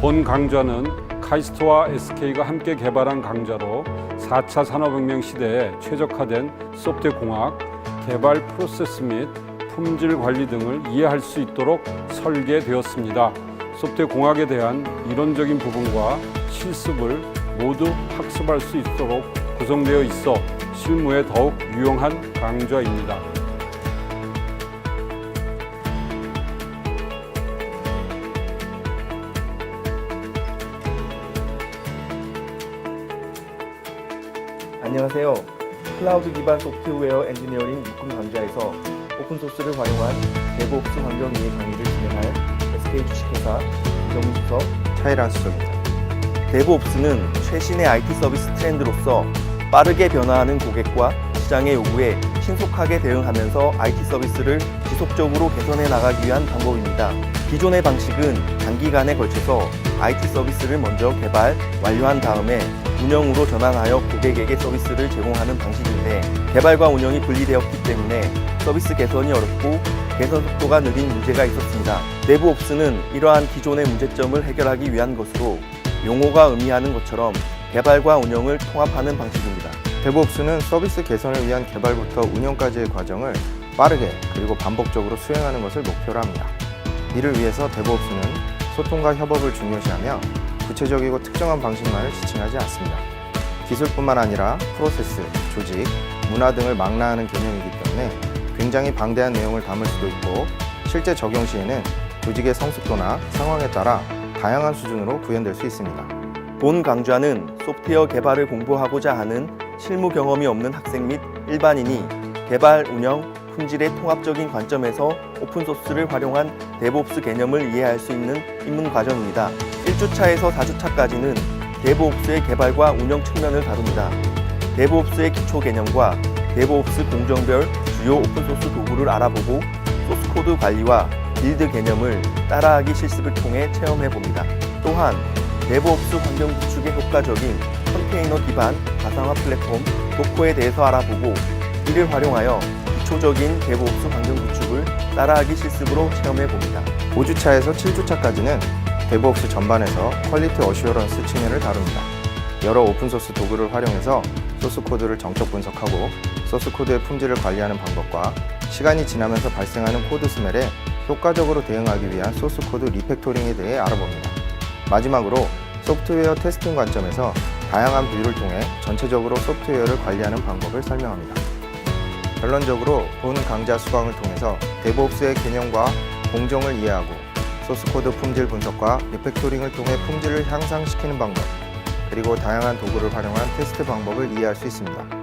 본 강좌는 카이스트와 SK가 함께 개발한 강좌로 4차 산업혁명 시대에 최적화된 소프트웨어 공학, 개발 프로세스 및 품질 관리 등을 이해할 수 있도록 설계되었습니다. 소프트웨어 공학에 대한 이론적인 부분과 실습을 모두 학습할 수 있도록 구성되어 있어 실무에 더욱 유용한 강좌입니다. 안녕하세요. 클라우드 기반 소프트웨어 엔지니어링 묶음 강좌에서 오픈소스를 활용한 데브옵스 환경 이해 강의를 진행할 SK 주식회사 이정훈 수석. 차이란 수석입니다. 데브옵스는 최신의 IT 서비스 트렌드로서 빠르게 변화하는 고객과 시장의 요구에 신속하게 대응하면서 IT 서비스를 지속적으로 개선해 나가기 위한 방법입니다. 기존의 방식은 단기간에 걸쳐서 IT 서비스를 먼저 개발, 완료한 다음에 운영으로 전환하여 고객에게 서비스를 제공하는 방식인데 개발과 운영이 분리되었기 때문에 서비스 개선이 어렵고 개선 속도가 느린 문제가 있었습니다. 데브옵스는 이러한 기존의 문제점을 해결하기 위한 것으로 용어가 의미하는 것처럼 개발과 운영을 통합하는 방식입니다. 데브옵스는 서비스 개선을 위한 개발부터 운영까지의 과정을 빠르게 그리고 반복적으로 수행하는 것을 목표로 합니다. 이를 위해서 데브옵스는 소통과 협업을 중요시하며 구체적이고 특정한 방식만을 지칭하지 않습니다. 기술뿐만 아니라 프로세스, 조직, 문화 등을 망라하는 개념이기 때문에 굉장히 방대한 내용을 담을 수도 있고 실제 적용 시에는 조직의 성숙도나 상황에 따라 다양한 수준으로 구현될 수 있습니다. 본 강좌는 소프트웨어 개발을 공부하고자 하는 실무 경험이 없는 학생 및 일반인이 개발, 운영, 품질의 통합적인 관점에서 오픈소스를 활용한 데브옵스 개념을 이해할 수 있는 입문 과정입니다. 1주차에서 4주차까지는 데브옵스의 개발과 운영 측면을 다룹니다. 데브옵스의 기초 개념과 데브옵스 공정별 주요 오픈소스 도구를 알아보고 소스코드 관리와 빌드 개념을 따라하기 실습을 통해 체험해 봅니다. 또한 데브옵스 환경 구축에 효과적인 컨테이너 기반 가상화 플랫폼 도코에 대해서 알아보고 이를 활용하여 기초적인 데브옵스 환경 구축을 따라하기 실습으로 체험해 봅니다. 5주차에서 7주차까지는 데브옵스 전반에서 퀄리티 어슈어런스 측면을 다룹니다. 여러 오픈소스 도구를 활용해서 소스 코드를 정적 분석하고 소스 코드의 품질을 관리하는 방법과 시간이 지나면서 발생하는 코드 스멜에 효과적으로 대응하기 위한 소스 코드 리팩토링에 대해 알아봅니다. 마지막으로 소프트웨어 테스팅 관점에서 다양한 뷰를 통해 전체적으로 소프트웨어를 관리하는 방법을 설명합니다. 결론적으로 본 강좌 수강을 통해서 데브옵스의 개념과 공정을 이해하고 소스코드 품질 분석과 리팩토링을 통해 품질을 향상시키는 방법, 그리고 다양한 도구를 활용한 테스트 방법을 이해할 수 있습니다.